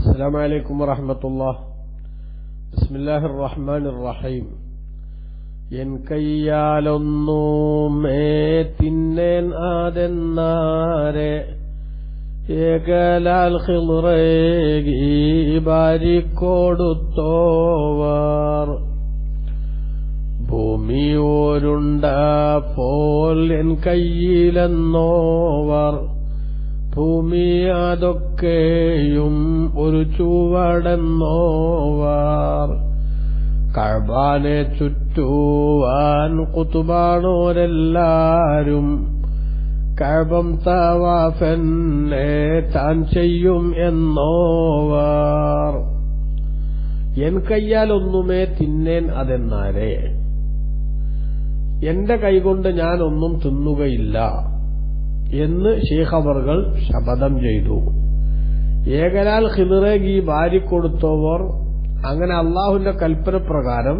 السلام عليكم ورحمة الله بسم الله الرحمن الرحيم N കയ്യാലൊന്നുമേ തിന്നേൻ ആതെന്നാരെ ഏകലാൽ ഹിറേകി ബാരിക്കൊടുത്തോവർ ഭൂമി ഓരുണ്ട പോൽ N കയ്യിലെന്നോവർ ഭൂമി അതൊക്കെയും ഒരു ചുവടെന്നോവർ. കഴബാനെ ചുറ്റുവാൻ കുത്തുബാണോരെല്ലാരും കഴബം തവാഫെന്നെ താൻ ചെയ്യും എന്നോവാർ. എൻ കയ്യാൽ ഒന്നുമേ തിന്നേൻ അതെന്നാരെ? എന്റെ കൈകൊണ്ട് ഞാൻ ഒന്നും തിന്നുകയില്ല. എന്ന് ഷേഖവറുകൾ ശപഥം ചെയ്തു. ഏകനാൽ ഏകലാൽ ഭാര്യ കൊടുത്തവർ അങ്ങനെ അള്ളാഹുവിന്റെ കൽപ്പന പ്രകാരം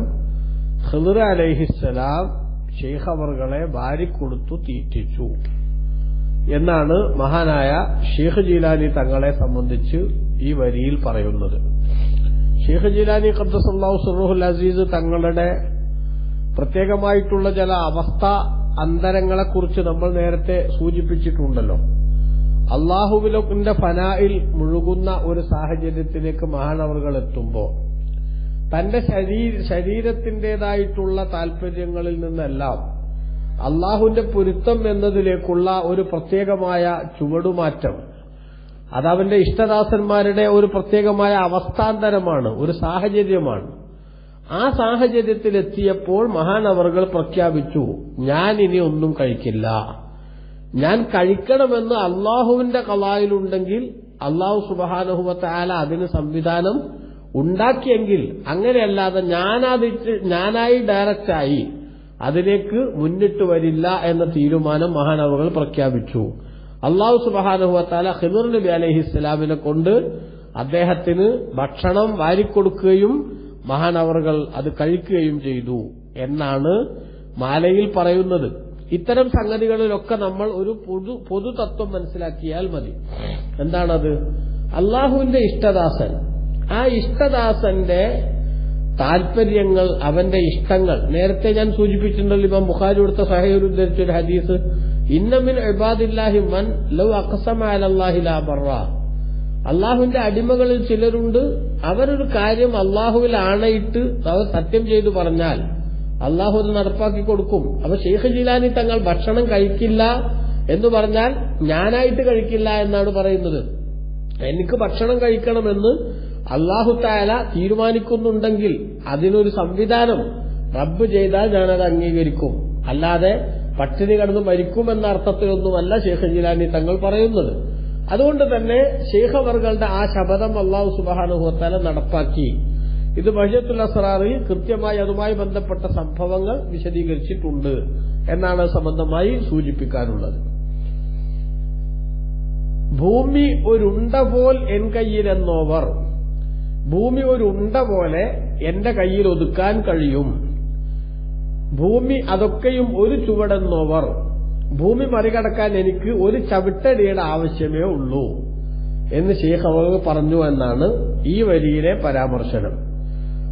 ഹിദുറ അലഹിസ്സലാം ഭാര്യ കൊടുത്തു തീറ്റിച്ചു. എന്നാണ് മഹാനായ ഷെയ്ഖ് ജീലാനി തങ്ങളെ സംബന്ധിച്ച് ഈ വരിയിൽ പറയുന്നത്. ഷെയ്ഖ് ജീലാനി ഖദ്ദസല്ലാഹു സുറുഹുൽ അസീസ് തങ്ങളുടെ പ്രത്യേകമായിട്ടുള്ള ചില അവസ്ഥ അന്തരങ്ങളെക്കുറിച്ച് നമ്മൾ നേരത്തെ സൂചിപ്പിച്ചിട്ടുണ്ടല്ലോ. അള്ളാഹുവിലൊക്കെ ഫനായിൽ മുഴുകുന്ന ഒരു സാഹചര്യത്തിലേക്ക് മഹാനവറുകൾ എത്തുമ്പോൾ തന്റെ ശരീര ശരീരത്തിന്റേതായിട്ടുള്ള താല്പര്യങ്ങളിൽ നിന്നെല്ലാം അള്ളാഹുവിന്റെ പൊരുത്തം എന്നതിലേക്കുള്ള ഒരു പ്രത്യേകമായ ചുവടുമാറ്റം അതവന്റെ ഇഷ്ടദാസന്മാരുടെ ഒരു പ്രത്യേകമായ അവസ്ഥാന്തരമാണ് ഒരു സാഹചര്യമാണ്. ആ സാഹചര്യത്തിലെത്തിയപ്പോൾ മഹാനവറുകൾ പ്രഖ്യാപിച്ചു ഞാൻ ഇനി ഒന്നും കഴിക്കില്ല. ഞാൻ കഴിക്കണമെന്ന് അള്ളാഹുവിന്റെ കലായിലുണ്ടെങ്കിൽ അള്ളാഹു സുബാനഹുവത്ത ആല അതിന് സംവിധാനം ഉണ്ടാക്കിയെങ്കിൽ അങ്ങനെയല്ലാതെ ഞാനതിട്ട് ഞാനായി ഡയറക്റ്റായി അതിലേക്ക് മുന്നിട്ട് വരില്ല എന്ന തീരുമാനം മഹാനവകൾ പ്രഖ്യാപിച്ചു. അള്ളാഹു സുബാനഹുവത്താല ഹിമുർ നബി അലഹിസ്സലാമിനെ കൊണ്ട് അദ്ദേഹത്തിന് ഭക്ഷണം വാരിക്കൊടുക്കുകയും മഹാനവറുകൾ അത് കഴിക്കുകയും ചെയ്തു എന്നാണ് മാലയിൽ പറയുന്നത്. ഇത്തരം സംഗതികളിലൊക്കെ നമ്മൾ ഒരു പൊതു പൊതുതത്വം മനസ്സിലാക്കിയാൽ മതി. എന്താണത്? അള്ളാഹുവിന്റെ ഇഷ്ടദാസൻ. ആ ഇഷ്ടദാസന്റെ താല്പര്യങ്ങൾ അവന്റെ ഇഷ്ടങ്ങൾ. നേരത്തെ ഞാൻ സൂചിപ്പിച്ചിട്ടുണ്ടല്ലോ ഇപ്പം ബുഖാരി കൊടുത്ത സഹയൂർ ഉദ്ധരിച്ച ഒരു ഹദീസ് ഇന്നമിൻ ഇബാദില്ലാഹി മൻ ലൗ അക്സമാലല്ലാഹി ലാ ബറ അള്ളാഹുവിന്റെ അടിമകളിൽ ചിലരുണ്ട്. അവരൊരു കാര്യം അള്ളാഹുവിൽ ആണയിട്ട് അവർ സത്യം ചെയ്തു പറഞ്ഞാൽ അള്ളാഹു അത് നടപ്പാക്കി കൊടുക്കും. അപ്പൊ ഷെയ്ഖ് ജിലാനി തങ്ങൾ ഭക്ഷണം കഴിക്കില്ല എന്ന് പറഞ്ഞാൽ ഞാനായിട്ട് കഴിക്കില്ല എന്നാണ് പറയുന്നത്. എനിക്ക് ഭക്ഷണം കഴിക്കണമെന്ന് അള്ളാഹു താല തീരുമാനിക്കുന്നുണ്ടെങ്കിൽ അതിനൊരു സംവിധാനം റബ്ബ് ചെയ്താൽ ഞാനത് അംഗീകരിക്കും. അല്ലാതെ പട്ടിണി കടന്ന് മരിക്കുമെന്ന അർത്ഥത്തിലൊന്നുമല്ല ഷെയ്ഖ് ജിലാനി തങ്ങൾ പറയുന്നത്. അതുകൊണ്ട് തന്നെ ഷെയ്ഖവറുകളുടെ ആ ശപഥം അള്ളാഹു സുബാനുഹത്താല നടപ്പാക്കി. ഇത് ബഹ്യത്തുൽ അസറാറിൽ കൃത്യമായി അതുമായി ബന്ധപ്പെട്ട സംഭവങ്ങൾ വിശദീകരിച്ചിട്ടുണ്ട് എന്നാണ് സംബന്ധമായി സൂചിപ്പിക്കാനുള്ളത്. ഭൂമി ഒരുണ്ട പോൽ എൻ കയ്യിലെന്നോവർ. ഭൂമി ഒരുണ്ട പോലെ എന്റെ കയ്യിൽ ഒതുക്കാൻ കഴിയും. ഭൂമി അതൊക്കെയും ഒരു ചുവടെന്നോവർ. ഭൂമി മറികടക്കാൻ എനിക്ക് ഒരു ചവിട്ടടിയുടെ ആവശ്യമേ ഉള്ളൂ എന്ന് ഷെയ്ഖ് പറഞ്ഞു എന്നാണ് ഈ വരിയിലെ പരാമർശനം.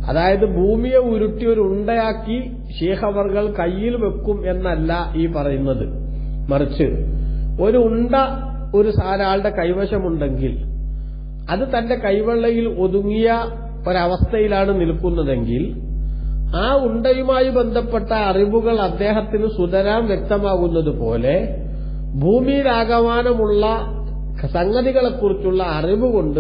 അതായത് ഭൂമിയെ ഉരുട്ടി ഒരു ഉണ്ടയാക്കി ഷെയ്ഖ് അവർകൾ കയ്യിൽ വെക്കും എന്നല്ല ഈ പറയുന്നത്. മറിച്ച് ഒരു ഉണ്ട ഒരു സാരാളുടെ കൈവശമുണ്ടെങ്കിൽ അത് തന്റെ കൈവെള്ളയിൽ ഒതുങ്ങിയ ഒരവസ്ഥയിലാണ് നിൽക്കുന്നതെങ്കിൽ ആ ഉണ്ടയുമായി ബന്ധപ്പെട്ട അറിവുകൾ അദ്ദേഹത്തിന് സുതരാം വ്യക്തമാകുന്നത് പോലെ ഭൂമിയിലാകമാനമുള്ള സംഗതികളെക്കുറിച്ചുള്ള അറിവ് കൊണ്ട്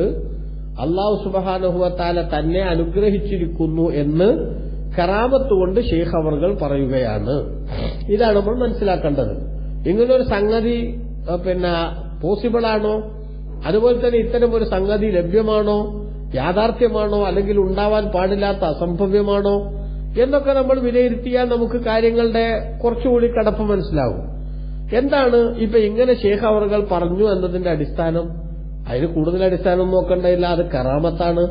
അള്ളാഹു സുബാനുഹുവത്താല തന്നെ അനുഗ്രഹിച്ചിരിക്കുന്നു എന്ന് കറാമത്ത് കൊണ്ട് ഷെയ്ഖ് അവർകൾ പറയുകയാണ്. ഇതാണ് നമ്മൾ മനസ്സിലാക്കേണ്ടത്. ഇങ്ങനൊരു സംഗതി പിന്നെ പോസിബിൾ ആണോ? അതുപോലെ തന്നെ ഇത്തരം ഒരു സംഗതി ലഭ്യമാണോ? യാഥാർത്ഥ്യമാണോ? അല്ലെങ്കിൽ ഉണ്ടാവാൻ പാടില്ലാത്ത അസംഭവ്യമാണോ? എന്നൊക്കെ നമ്മൾ വിലയിരുത്തിയാൽ നമുക്ക് കാര്യങ്ങളുടെ കുറച്ചുകൂടി കടപ്പ് മനസ്സിലാവും. എന്താണ് ഇപ്പൊ ഇങ്ങനെ ഷേഖ് അവർകൾ പറഞ്ഞു എന്നതിന്റെ അടിസ്ഥാനം? അതിന് കൂടുതൽ അടിസ്ഥാനം നോക്കണ്ടയില്ല അത് കറാമത്താണ്.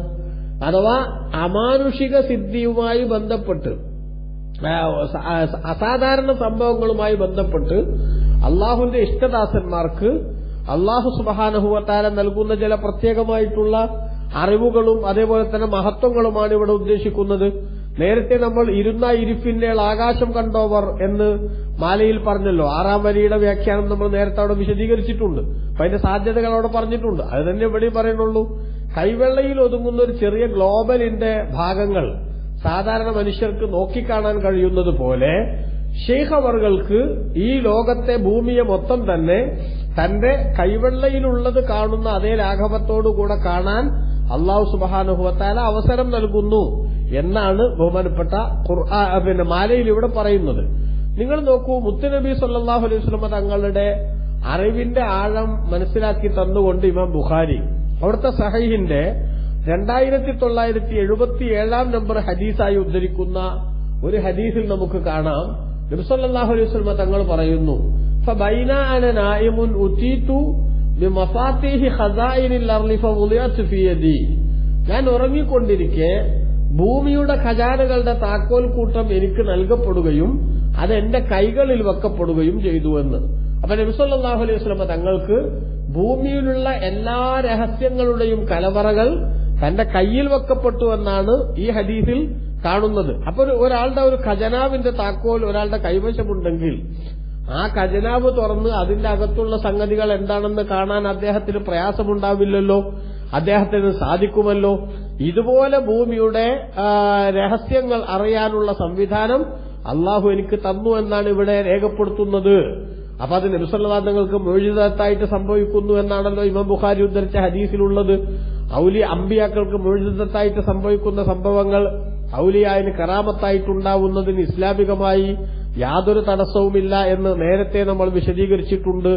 അഥവാ അമാനുഷിക സിദ്ധിയുമായി ബന്ധപ്പെട്ട് അസാധാരണ സംഭവങ്ങളുമായി ബന്ധപ്പെട്ട് അള്ളാഹുവിന്റെ ഇഷ്ടദാസന്മാർക്ക് അള്ളാഹു സുബാനഹുവത്താല നൽകുന്ന ചില പ്രത്യേകമായിട്ടുള്ള അറിവുകളും അതേപോലെ തന്നെ മഹത്വങ്ങളുമാണ് ഇവിടെ ഉദ്ദേശിക്കുന്നത്. നേരത്തെ നമ്മൾ ഇരുന്ന ഇരിപ്പിന്മേൽ ആകാശം കണ്ടോവർ എന്ന് മാലയിൽ പറഞ്ഞല്ലോ. ആറാം വരിയുടെ വ്യാഖ്യാനം നമ്മൾ നേരത്തെ അവിടെ വിശദീകരിച്ചിട്ടുണ്ട്. അപ്പൊ അതിന്റെ സാധ്യതകൾ അവിടെ പറഞ്ഞിട്ടുണ്ട്. അത് തന്നെ ഇവിടെ പറയുന്നുള്ളൂ. കൈവെള്ളയിൽ ഒതുങ്ങുന്ന ഒരു ചെറിയ ഗ്ലോബലിന്റെ ഭാഗങ്ങൾ സാധാരണ മനുഷ്യർക്ക് നോക്കിക്കാണാൻ കഴിയുന്നത് പോലെ ഷെയ്ഖവറുകൾക്ക് ഈ ലോകത്തെ ഭൂമിയെ മൊത്തം തന്നെ തന്റെ കൈവെള്ളയിലുള്ളത് കാണുന്ന അതേ ലാഘവത്തോടുകൂടെ കാണാൻ അള്ളാഹു സുബാനുഭവത്താല അവസരം നൽകുന്നു. എന്നാണ് ബഹുമാനപ്പെട്ട പിന്നെ മാലയിൽ ഇവിടെ പറയുന്നത്. നിങ്ങൾ നോക്കൂ മുത്തുനബി സല്ലാഹു അലൈഹി സ്വലമ തങ്ങളുടെ അറിവിന്റെ ആഴം മനസ്സിലാക്കി തന്നുകൊണ്ട് ഇമാം ബുഖാരി അവിടുത്തെ സഹൈഹിന്റെ രണ്ടായിരത്തി തൊള്ളായിരത്തി എഴുപത്തി ഏഴാം നമ്പർ ഹദീസായി ഉദ്ധരിക്കുന്ന ഒരു ഹദീസിൽ നമുക്ക് കാണാം. നബ്സല്ലാഹു അലൈഹി സ്വലമ തങ്ങൾ പറയുന്നു ഞാൻ ഉറങ്ങിക്കൊണ്ടിരിക്കെ ഭൂമിയുടെ ഖജാനകളുടെ താക്കോൽ കൂട്ടം എനിക്ക് നൽകപ്പെടുകയും അത് എന്റെ കൈകളിൽ വെക്കപ്പെടുകയും ചെയ്തു എന്ന്. അപ്പൊ നബിസല്ലാഹു അലൈഹി വസ്ലമ തങ്ങൾക്ക് ഭൂമിയിലുള്ള എല്ലാ രഹസ്യങ്ങളുടെയും കലവറകൾ തന്റെ കയ്യിൽ വെക്കപ്പെട്ടു എന്നാണ് ഈ ഹദീസിൽ കാണുന്നത്. അപ്പൊ ഒരു- ഒരാളുടെ ഒരു ഖജനാവിന്റെ താക്കോൽ ഒരാളുടെ കൈവശമുണ്ടെങ്കിൽ ആ ഖജനാവ് തുറന്ന് അതിന്റെ അകത്തുള്ള സംഗതികൾ എന്താണെന്ന് കാണാൻ അദ്ദേഹത്തിന് പ്രയാസമുണ്ടാവില്ലല്ലോ? അദ്ദേഹത്തിന് സാധിക്കുമല്ലോ? ഇതുപോലെ ഭൂമിയുടെ രഹസ്യങ്ങൾ അറിയാനുള്ള സംവിധാനം അള്ളാഹു എനിക്ക് തന്നു എന്നാണ് ഇവിടെ രേഖപ്പെടുത്തുന്നത്. അപ്പൊ അത് നബിസല്ലാദങ്ങൾക്ക് മൊഴിതത്തായിട്ട് സംഭവിക്കുന്നു എന്നാണല്ലോ ഇമാം ബുഖാരി ഉദ്ധരിച്ച ഹദീസിലുള്ളത്. ഔലി അമ്പിയാക്കൾക്ക് മൊഴിതത്തായിട്ട് സംഭവിക്കുന്ന സംഭവങ്ങൾ ഔലിയായന് കറാമത്തായിട്ടുണ്ടാവുന്നതിന് ഇസ്ലാമികമായി യാതൊരു തടസ്സവുമില്ല എന്ന് നേരത്തെ നമ്മൾ വിശദീകരിച്ചിട്ടുണ്ട്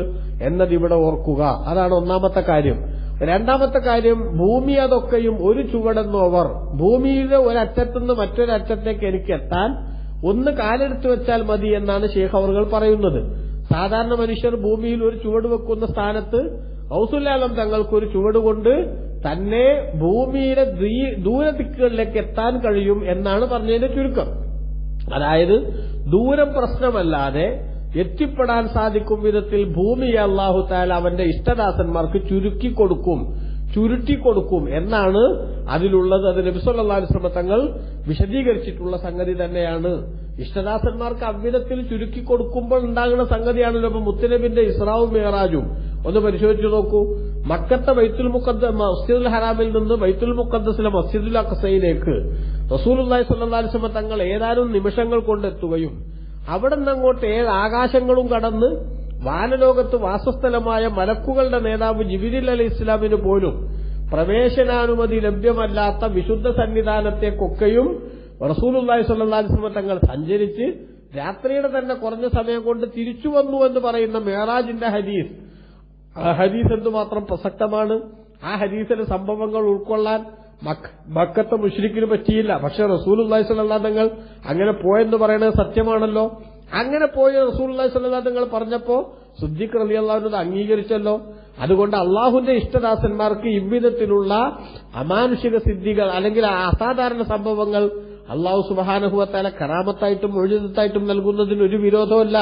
എന്നതിവിടെ ഓർക്കുക. അതാണ് ഒന്നാമത്തെ കാര്യം. രണ്ടാമത്തെ കാര്യം ഭൂമി അതൊക്കെയും ഒരു ചുവടെന്നോവർ. ഭൂമിയുടെ ഒരറ്റത്തുനിന്ന് മറ്റൊരറ്റത്തേക്ക് എനിക്ക് എത്താൻ ഒന്ന് കാലെടുത്തു വെച്ചാൽ മതി എന്നാണ് ഷേഖ് അവറുകൾ പറയുന്നത്. സാധാരണ മനുഷ്യർ ഭൂമിയിൽ ഒരു ചുവട് വെക്കുന്ന സ്ഥാനത്ത് ഔസുല്ലാലം തങ്ങൾക്ക് ഒരു ചുവട് കൊണ്ട് തന്നെ ഭൂമിയുടെ ദൂരദിക്കുകളിലേക്ക് എത്താൻ കഴിയും എന്നാണ് പറഞ്ഞതിന്റെ ചുരുക്കം. അതായത് ദൂരം പ്രശ്നമല്ലാതെ എത്തിപ്പെടാൻ സാധിക്കും വിധത്തിൽ ഭൂമിയെ അള്ളാഹു താല അവന്റെ ഇഷ്ടദാസന്മാർക്ക് ചുരുക്കി കൊടുക്കും ചുരുട്ടി കൊടുക്കും എന്നാണ് അതിലുള്ളത്. അത് നബിസ്വല്ലാ തങ്ങൾ വിശദീകരിച്ചിട്ടുള്ള സംഗതി തന്നെയാണ്. ഇഷ്ടദാസന്മാർക്ക് അവിധത്തിൽ ചുരുക്കി കൊടുക്കുമ്പോൾ ഉണ്ടാകുന്ന സംഗതിയാണല്ലോ ഇപ്പൊ മുത്തനബിന്റെ ഇസ്രാവും മേറാജും ഒന്ന് പരിശോധിച്ചു നോക്കൂ. മക്കത്തെ വൈത്തുൽ മുക്കദ് മസ്ജിദുൽ ഹറാമിൽ നിന്ന് വൈത്തുൽ മുക്കദ്സിലെ മസ്ജിദുൽ അക്സയിലേക്ക് റസൂൽ അള്ളാഹി വസല്ലം തങ്ങൾ ഏതാനും നിമിഷങ്ങൾ കൊണ്ടെത്തുകയും അവിടെ നിന്ന് അങ്ങോട്ട് ഏഴ് ആകാശങ്ങളും കടന്ന് വാനലോകത്ത് വാസസ്ഥലമായ മലക്കുകളുടെ നേതാവ് ജിബിരിൽ അലി ഇസ്ലാമിന് പോലും പ്രവേശനാനുമതി ലഭ്യമല്ലാത്ത വിശുദ്ധ സന്നിധാനത്തേക്കൊക്കെയും അലൈഹി വസല്ലം തങ്ങൾ സഞ്ചരിച്ച് രാത്രിയുടെ തന്നെ കുറഞ്ഞ സമയം കൊണ്ട് തിരിച്ചു വന്നു എന്ന് പറയുന്ന മേറാജിന്റെ ഹദീസ്. ആ ഹദീസ് എന്തുമാത്രം പ്രസക്തമാണ്? ആ ഹദീസിലെ സംഭവങ്ങൾ ഉൾക്കൊള്ളാൻ മക്കത്തെ മുഷ്രിക്കിന് പറ്റിയില്ല. പക്ഷെ റസൂലുള്ളാഹി സ്വല്ലല്ലാഹു തങ്ങൾ അങ്ങനെ പോയെന്ന് പറയുന്നത് സത്യമാണല്ലോ. അങ്ങനെ പോയ റസൂലുള്ളാഹി സ്വല്ലല്ലാഹു തങ്ങൾ പറഞ്ഞപ്പോ സുദ്ദീഖ് റളിയല്ലാഹു അൻഹു അംഗീകരിച്ചല്ലോ. അതുകൊണ്ട് അള്ളാഹുന്റെ ഇഷ്ടദാസന്മാർക്ക് ഇவ்விധത്തിലുള്ള അമാനുഷിക സിദ്ധികൾ അല്ലെങ്കിൽ അസാധാരണ സംഭവങ്ങൾ അള്ളാഹു സുബാനുഭവത്താല കറാമത്തായിട്ടും ഒഴുതായിട്ടും നൽകുന്നതിന് ഒരു വിരോധമല്ല.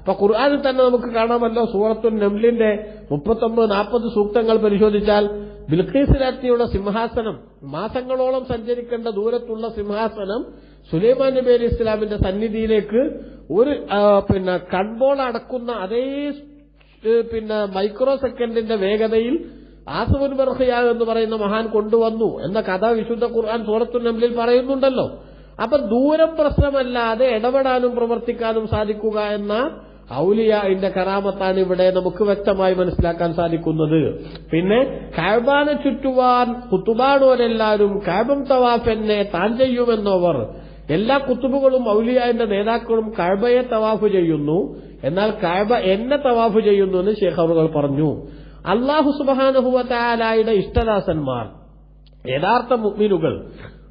ഇപ്പൊ ഖുർആാനിൽ തന്നെ നമുക്ക് കാണാമല്ലോ സൂറത്തുൽ നംലിന്റെ മുപ്പത്തൊമ്പത് നാൽപ്പത് സൂക്തങ്ങൾ പരിശോധിച്ചാൽ ബിൽഖീസ് രാജ്ഞിയുടെ സിംഹാസനം മാസങ്ങളോളം സഞ്ചരിക്കേണ്ട ദൂരത്തുള്ള സിംഹാസനം സുലൈമാൻ നബി അലി ഇസ്ലാമിന്റെ സന്നിധിയിലേക്ക് ഒരു പിന്നെ കൺബോൾ അടക്കുന്ന അതേ പിന്നെ മൈക്രോ സെക്കൻഡിന്റെ വേഗതയിൽ ആസുബുൻ ബർഹിയ എന്ന് പറയുന്ന മഹാൻ കൊണ്ടുവന്നു എന്ന കഥ വിശുദ്ധ ഖുർആൻ സൂറത്തു നംലിൽ പറയുന്നുണ്ടല്ലോ. അപ്പൊ ദൂരം പ്രശ്നമല്ലാതെ ഇടപെടാനും പ്രവർത്തിക്കാനും സാധിക്കുക എന്ന ഔലിയാന്റെ കറാമത്താണ് ഇവിടെ നമുക്ക് വ്യക്തമായി മനസ്സിലാക്കാൻ സാധിക്കുന്നത്. പിന്നെ കാബാനെ ചുറ്റുവാൻ കുത്തുബാണോരെല്ലാവരും കാബം തവാഫ് എന്നെ താൻ ചെയ്യുമെന്നവർ. എല്ലാ കുത്തുബുകളും ഔലിയാന്റെ നേതാക്കളും കാബയെ തവാഫ് ചെയ്യുന്നു. എന്നാൽ കാബ എന്നെ തവാഫ് ചെയ്യുന്നു എന്ന് ശേഖറുകൾ പറഞ്ഞു. അള്ളാഹു സുബാനുഹുവലായുടെ ഇഷ്ടദാസന്മാർ യഥാർത്ഥ മുഗ്മിനുകൾ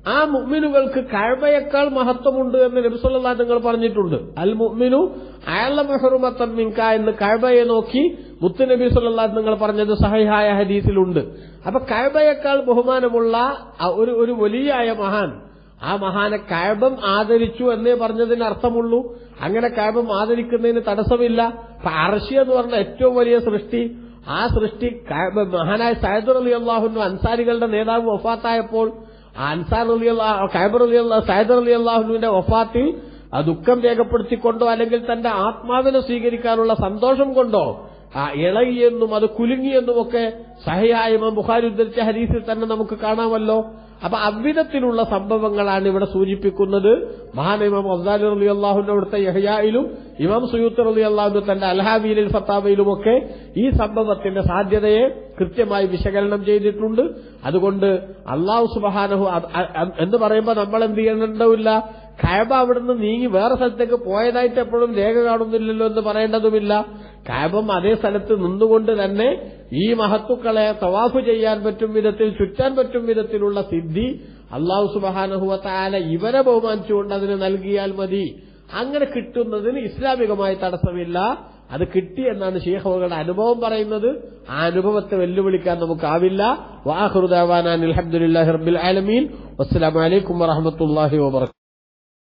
ആ മുഗ്മിനുകൾക്ക് കഴബയേക്കാൾ മഹത്വമുണ്ട് എന്ന് നബിസുല്ലാ നിങ്ങൾ പറഞ്ഞിട്ടുണ്ട്. അൽ മുഗ്മിനു അയാള മെഹറുമത്തൻ മിങ്ക എന്ന് കഴബയെ നോക്കി മുത്ത് നബി സുല്ലാ നിങ്ങൾ പറഞ്ഞത് സഹിഹായ ഹദീസിലുണ്ട്. അപ്പൊ കഴബയേക്കാൾ ബഹുമാനമുള്ള ഒരു ഒരു വലിയായ മഹാൻ ആ മഹാനെ കഴബം ആദരിച്ചു എന്നേ പറഞ്ഞതിന് അർത്ഥമുള്ളൂ. അങ്ങനെ കഴബം ആദരിക്കുന്നതിന് തടസ്സമില്ല. അർഷി എന്ന് പറഞ്ഞ ഏറ്റവും വലിയ സൃഷ്ടി. ആ സൃഷ്ടി മഹാനായ സയദുർ അലി അള്ളാഹുനു അൻസാരികളുടെ നേതാവ് വഫാത്തായപ്പോൾ അൻസാർ അലി അള്ളാഹ് ഖൈബർ അലി അള്ളാഹ് സൈദർ അലി അള്ളാഹുവിന്റെ വഫാത്തിൽ ആ ദുഃഖം രേഖപ്പെടുത്തിക്കൊണ്ടോ അല്ലെങ്കിൽ തന്റെ ആത്മാവിനെ സ്വീകരിക്കാനുള്ള സന്തോഷം കൊണ്ടോ ആ ഇളകിയെന്നും അത് കുലുങ്ങിയെന്നുമൊക്കെ സഹയായ ബുഖാരി ഉദ്ധരിച്ച ഹരീസിൽ തന്നെ നമുക്ക് കാണാമല്ലോ. അപ്പൊ അവിധത്തിലുള്ള സംഭവങ്ങളാണ് ഇവിടെ സൂചിപ്പിക്കുന്നത്. മഹാൻ ഇമാം അബ്ദാലി അലി അള്ളാഹുന്റെ അവിടുത്തെ യഹയായിലും ഇമാം സുയൂത്ത് അലി അള്ളാഹുന്റെ തന്റെ അൽഹാബിയിലും ഫത്താബയിലുമൊക്കെ ഈ സംഭവത്തിന്റെ സാധ്യതയെ കൃത്യമായി വിശകലനം ചെയ്തിട്ടുണ്ട്. അതുകൊണ്ട് അള്ളാഹു സുബഹാനഹു എന്ന് പറയുമ്പോൾ നമ്മൾ എന്ത് ചെയ്യേണ്ടതില്ല കയബ അവിടുന്ന് നീങ്ങി വേറെ സ്ഥലത്തേക്ക് പോയതായിട്ട് എപ്പോഴും രേഖ കാണുന്നില്ലല്ലോ എന്ന് പറയേണ്ടതുമില്ല. കയബം അതേ സ്ഥലത്ത് നിന്നുകൊണ്ട് തന്നെ ഈ മഹത്തുക്കളെ തവാഫ് ചെയ്യാൻ പറ്റും വിധത്തിൽ ചുറ്റാൻ പറ്റും വിധത്തിലുള്ള സിദ്ധി അള്ളാഹു സുബാനഹുവത്താല ഇവരെ ബഹുമാനിച്ചുകൊണ്ട് അതിന് നൽകിയാൽ മതി. അങ്ങനെ കിട്ടുന്നതിന് ഇസ്ലാമികമായി തടസ്സമില്ല. അത് കിട്ടി എന്നാണ് ഷീഖുകളുടെ അനുഭവം പറയുന്നത്. ആ അനുഭവത്തെ വെല്ലുവിളിക്കാൻ നമുക്കാവില്ല. വാഹുദാവാൻ അലഹമുല്ലാഹി റബ്ബിൽ ആലമീൻ. വസ്സലാമലൈക്കും വറഹമത്തല്ലാഹി വബർക്കാത്തു